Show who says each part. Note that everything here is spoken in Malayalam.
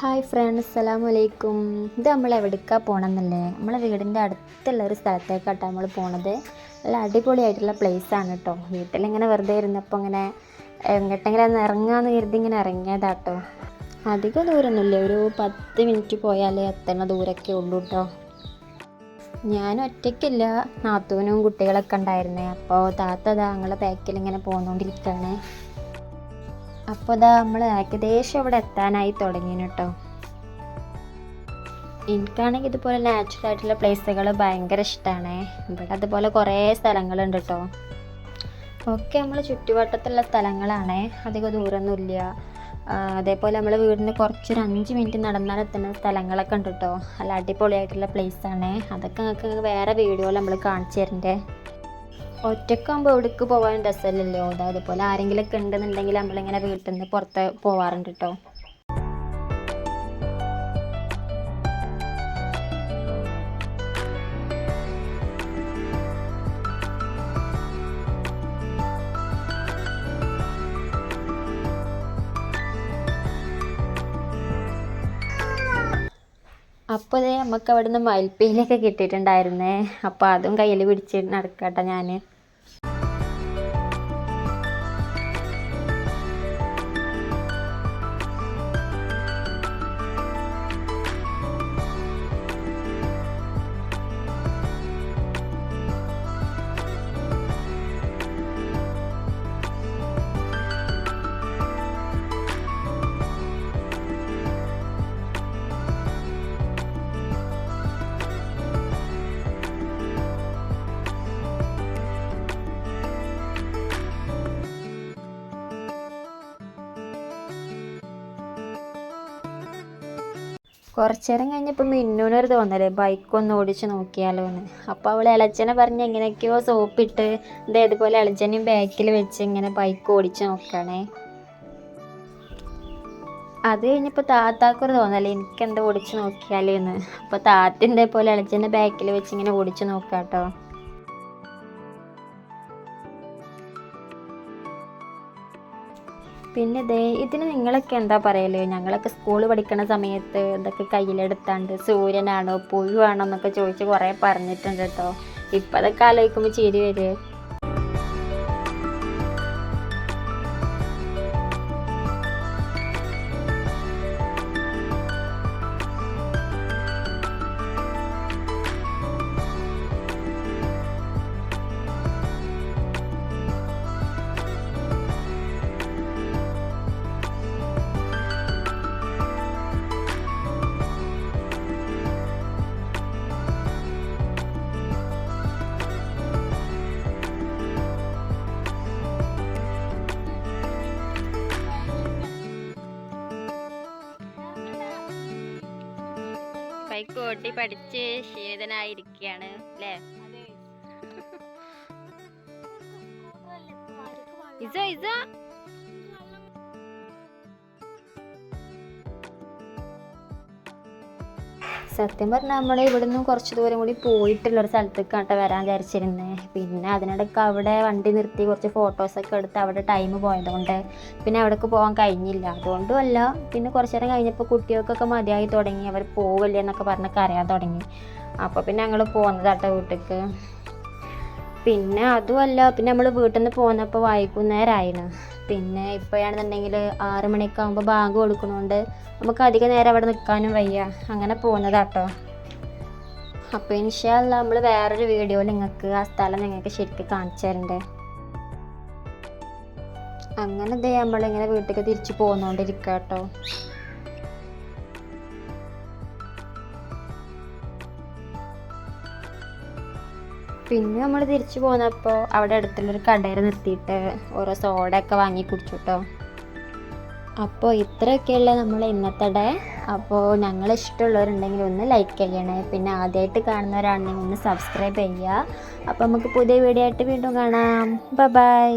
Speaker 1: ഹായ് ഫ്രണ്ട്സ് അസ്സലാമു അലൈക്കും ഇത് നമ്മൾ എവിടേക്കാണ് പോകണമെന്നല്ലേ നമ്മളെ വീടിന്റെ അടുത്തുള്ള ഒരു സ്ഥലത്തേക്കാട്ടോ നമ്മൾ പോണത്. നല്ല അടിപൊളിയായിട്ടുള്ള ആണ് കേട്ടോ വീട്ടിലിങ്ങനെ വെറുതെ ഇരുന്നപ്പോൾ ഇങ്ങനെ എങ്ങോട്ടെങ്കിലും ഒന്ന് ഇറങ്ങാമെന്ന് കരുതി ഇങ്ങനെ ഇറങ്ങിയതാട്ടോ. അധികം ദൂരമൊന്നുമില്ല ഒരു പത്ത് മിനിറ്റ് പോയാലേ എത്തണ ദൂരമൊക്കെ ഉള്ളൂ കേട്ടോ ഞാൻ ഒറ്റയ്ക്കില്ല. നാത്തൂനും കുട്ടികളൊക്കെ ഉണ്ടായിരുന്നേ. അപ്പോൾ താത്ത താങ്കളുടെ പാക്കിൽ ഇങ്ങനെ പോന്നുകൊണ്ടിരിക്കുകയാണ് അപ്പോൾ ഇതാ നമ്മൾ ഏകദേശം ഇവിടെ എത്താനായി തുടങ്ങി കേട്ടോ എനിക്കാണെങ്കിൽ ഇതുപോലെ നാച്ചുറൽ ആയിട്ടുള്ള പ്ലേസുകൾ ഭയങ്കര ഇഷ്ടമാണ് ഇവിടെ അതുപോലെ കുറേ സ്ഥലങ്ങളുണ്ട് കേട്ടോ ഒക്കെ നമ്മൾ ചുറ്റുവട്ടത്തുള്ള സ്ഥലങ്ങളാണ്. അധികം ദൂരമൊന്നുമില്ല. അതേപോലെ നമ്മൾ വീടിന് കുറച്ചൊരു അഞ്ച് മിനിറ്റ് നടന്നാൽ എത്തുന്ന സ്ഥലങ്ങളൊക്കെ ഉണ്ട് കേട്ടോ നല്ല അടിപൊളിയായിട്ടുള്ള പ്ലേസാണ് അതൊക്കെ നിങ്ങൾക്ക് വേറെ വീഡിയോയിൽ നമ്മൾ കാണിച്ചു തരണ്ടേ. ഒറ്റക്കാകുമ്പോൾ എവിടേക്ക് പോകാൻ രസമല്ലല്ലോ അതേപോലെ ആരെങ്കിലുമൊക്കെ ഉണ്ടെന്നുണ്ടെങ്കിൽ നമ്മളിങ്ങനെ വീട്ടിൽ നിന്ന് പുറത്ത് പോവാറുണ്ട് കേട്ടോ അപ്പോൾ അതേ നമുക്ക് അവിടെ നിന്ന് മയിൽപ്പീലൊക്കെ കിട്ടിയിട്ടുണ്ടായിരുന്നേ. അപ്പോൾ അതും കയ്യിൽ പിടിച്ച് നടക്കട്ടെ ഞാൻ കുറച്ച് നേരം കഴിഞ്ഞപ്പോൾ മിന്നൂനൊരു ബൈക്ക് ഒന്ന് ഓടിച്ച് നോക്കിയാലോ എന്ന് അപ്പോൾ അവൾ ഇളച്ചനെ പറഞ്ഞ് എങ്ങനെയൊക്കെയോ സോപ്പിട്ട് ഇതേതുപോലെ ഇളച്ചനെയും ബാക്കിൽ വെച്ച് ഇങ്ങനെ ബൈക്ക് ഓടിച്ച് നോക്കണേ. അത് കഴിഞ്ഞപ്പോൾ താത്താക്കൊരു തോന്നൽ എനിക്കെന്താ ഓടിച്ച് നോക്കിയാലോ എന്ന് അപ്പോൾ താത്തിന്റെ പോലെ ഇളച്ചന്റെ ബാക്കിൽ വെച്ച് ഇങ്ങനെ ഓടിച്ച് നോക്കാട്ടോ. പിന്നെ ദേ ഇതിന് നിങ്ങളൊക്കെ എന്താ പറയൽ? ഞങ്ങളൊക്കെ സ്കൂൾ പഠിക്കുന്ന സമയത്ത് ഇതൊക്കെ കയ്യിലെടുത്താണ്ട് സൂര്യനാണോ പുഴുവാണോ എന്നൊക്കെ ചോദിച്ച് കുറേ പറഞ്ഞിട്ടുണ്ട് കേട്ടോ. ഇപ്പം അതൊക്കെ ആലോചിക്കുമ്പോൾ ചിരി വരും. ബൈക്ക് ഓട്ടി പഠിച്ച് ശീതനായിരിക്കുകയാണ് അല്ലേ? ഇസോ ഇസോ. സത്യം പറഞ്ഞാൽ നമ്മൾ ഇവിടെ നിന്ന് കുറച്ച് ദൂരം കൂടി പോയിട്ടുള്ള ഒരു കേട്ടോ വരാൻ വിചാരിച്ചിരുന്നത് പിന്നെ അതിനിടയ്ക്ക് അവിടെ വണ്ടി നിർത്തി കുറച്ച് ഫോട്ടോസൊക്കെ എടുത്ത് അവിടെ ടൈം പോയതുകൊണ്ട് പിന്നെ അവിടേക്ക് പോകാൻ കഴിഞ്ഞില്ല. അതുകൊണ്ടുമല്ല പിന്നെ കുറച്ച് നേരം കഴിഞ്ഞപ്പോൾ കുട്ടികൾക്കൊക്കെ മതിയായി തുടങ്ങി. അവർ പോവില്ലേ എന്നൊക്കെ പറഞ്ഞൊക്കെ കരയാൻ തുടങ്ങി. അപ്പോൾ പിന്നെ ഞങ്ങൾ പോകുന്നതാട്ടോ വീട്ടിലേക്ക് പിന്നെ അതുമല്ല പിന്നെ നമ്മൾ വീട്ടിൽ നിന്ന് പോന്നപ്പോൾ വൈകുന്നേരമായിരുന്നു പിന്നെ ഇപ്പോഴാണെന്നുണ്ടെങ്കിൽ ആറ് മണിയൊക്കെ ആകുമ്പോൾ ബാങ്ക് കൊടുക്കണോണ്ട് നമുക്ക് അധിക നേരം അവിടെ നിൽക്കാനും വയ്യ. അങ്ങനെ പോകുന്നതാട്ടോ അപ്പോൾ ഇൻഷാല്ല നമ്മൾ വേറൊരു വീഡിയോ നിങ്ങൾക്ക് ആ സ്ഥലം നിങ്ങൾക്ക് ശരിക്കും കാണിച്ചു തരണ്ടേ. അങ്ങനെ ദേ നമ്മളിങ്ങനെ വീട്ടിലേക്ക് തിരിച്ചു പോന്നുകൊണ്ടിരിക്കുക കേട്ടോ പിന്നെ നമ്മൾ തിരിച്ചു പോന്നപ്പോൾ അവിടെ അടുത്തുള്ളൊരു കടയിൽ നിർത്തിയിട്ട് ഓരോ സോഡയൊക്കെ വാങ്ങി കുടിച്ചുട്ടോ. അപ്പോൾ ഇത്രയൊക്കെയുള്ള നമ്മൾ ഇന്നത്തെ ഡേ അപ്പോൾ ഞങ്ങൾ ഇഷ്ടമുള്ളവരുണ്ടെങ്കിൽ ഒന്ന് ലൈക്ക് ചെയ്യണേ. പിന്നെ ആദ്യമായിട്ട് കാണുന്നവരാണെങ്കിൽ ഒന്ന് സബ്സ്ക്രൈബ് ചെയ്യുക. അപ്പോൾ നമുക്ക് പുതിയ വീഡിയോ ആയിട്ട് വീണ്ടും കാണാം. ബൈ